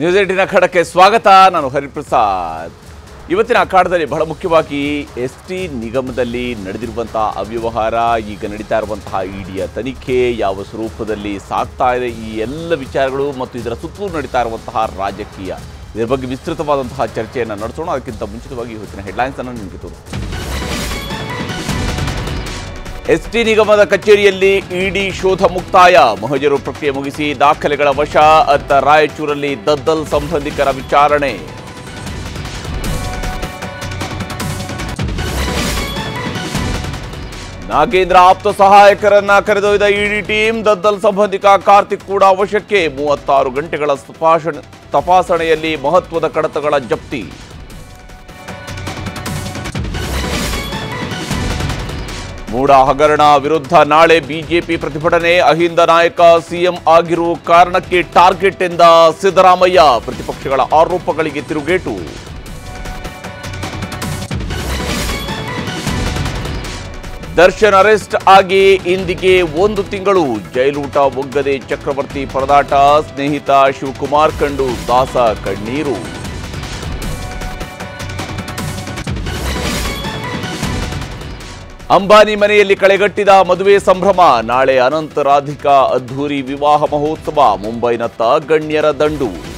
News ಏಟಿನ ಅಖಾಡಕ್ಕೆ ಸ್ವಾಗತ. ನಾನು ಹರಿಪ್ರಸಾದ್. ಇವತ್ತಿನ ಅಖಾಡದಲ್ಲಿ ಬಹಳ ಮುಖ್ಯವಾಗಿ ಎಸ್ ಟಿ ನಿಗಮದಲ್ಲಿ ನಡೆದಿರುವಂತಹ ಅವ್ಯವಹಾರ, ಈಗ ನಡೀತಾ ಇರುವಂತಹ ಇಡಿಯ ತನಿಖೆ, ಯಾವ ಸ್ವರೂಪದಲ್ಲಿ ಸಾಗ್ತಾ ಇದೆ ಈ ಎಲ್ಲ ವಿಚಾರಗಳು ಮತ್ತು ಇದರ ಸುತ್ತಲೂ ನಡೀತಾ ಇರುವಂತಹ ರಾಜಕೀಯ. ಇದರ ಬಗ್ಗೆ ವಿಸ್ತೃತವಾದಂತಹ ಚರ್ಚೆಯನ್ನು ನಡೆಸೋಣ. ಅದಕ್ಕಿಂತ ಮುಂಚಿತವಾಗಿ ಇವತ್ತಿನ ಹೆಡ್ಲೈನ್ಸ್ ಅನ್ನು ನಿಮಗೆ ತೋರಿಸ್ತೀನಿ. ಎಸ್ಟಿ ನಿಗಮದ ಕಚೇರಿಯಲ್ಲಿ ಇಡಿ ಶೋಧ ಮುಕ್ತಾಯ. ಮಹಜರು ಪ್ರಕ್ರಿಯೆ ಮುಗಿಸಿ ದಾಖಲೆಗಳ ವಶ, ಅತ್ತ ರಾಯಚೂರಲ್ಲಿ ದದ್ದಲ್ ಸಂಬಂಧಿಕರ ವಿಚಾರಣೆ. ನಾಗೇಂದ್ರ ಆಪ್ತ ಸಹಾಯಕರನ್ನ ಕರೆದೊಯ್ದ ಇಡಿ ಟೀಮ್, ದದ್ದಲ್ ಸಂಬಂಧಿಕ ಕಾರ್ತಿಕ್ ಕೂಡ ವಶಕ್ಕೆ. ಮೂವತ್ತಾರು ಗಂಟೆಗಳ ತಪಾಸಣೆ ತಪಾಸಣೆಯಲ್ಲಿ ಮಹತ್ವದ ಕಡತಗಳ ಜಪ್ತಿ. ಮೂಡ ಹಗರಣ ವಿರುದ್ಧ ನಾಳೆ ಬಿಜೆಪಿ ಪ್ರತಿಭಟನೆ. ಅಹಿಂದ ನಾಯಕ ಸಿಎಂ ಆಗಿರುವ ಕಾರಣಕ್ಕೆ ಟಾರ್ಗೆಟ್ ಎಂದ ಸಿದ್ದರಾಮಯ್ಯ. ಪ್ರತಿಪಕ್ಷಗಳ ಆರೋಪಗಳಿಗೆ ತಿರುಗೇಟು. ದರ್ಶನ್ ಅರೆಸ್ಟ್ ಆಗಿ ಇಂದಿಗೆ ಒಂದು ತಿಂಗಳು. ಜೈಲೂಟ ಒಗ್ಗದೆ ಚಕ್ರವರ್ತಿ ಪರದಾಟ. ಸ್ನೇಹಿತ ಶಿವಕುಮಾರ್ ಕಂಡು ದಾಸ ಕಣ್ಣೀರು. ಅಂಬಾನಿ ಮನೆಯಲ್ಲಿ ಕಳೆಗಟ್ಟಿದ ಮದುವೆ ಸಂಭ್ರಮ. ನಾಳೆ ಅನಂತ ರಾಧಿಕಾ ಅದ್ಧೂರಿ ವಿವಾಹ ಮಹೋತ್ಸವ. ಮುಂಬೈನತ್ತ ಗಣ್ಯರ ದಂಡು.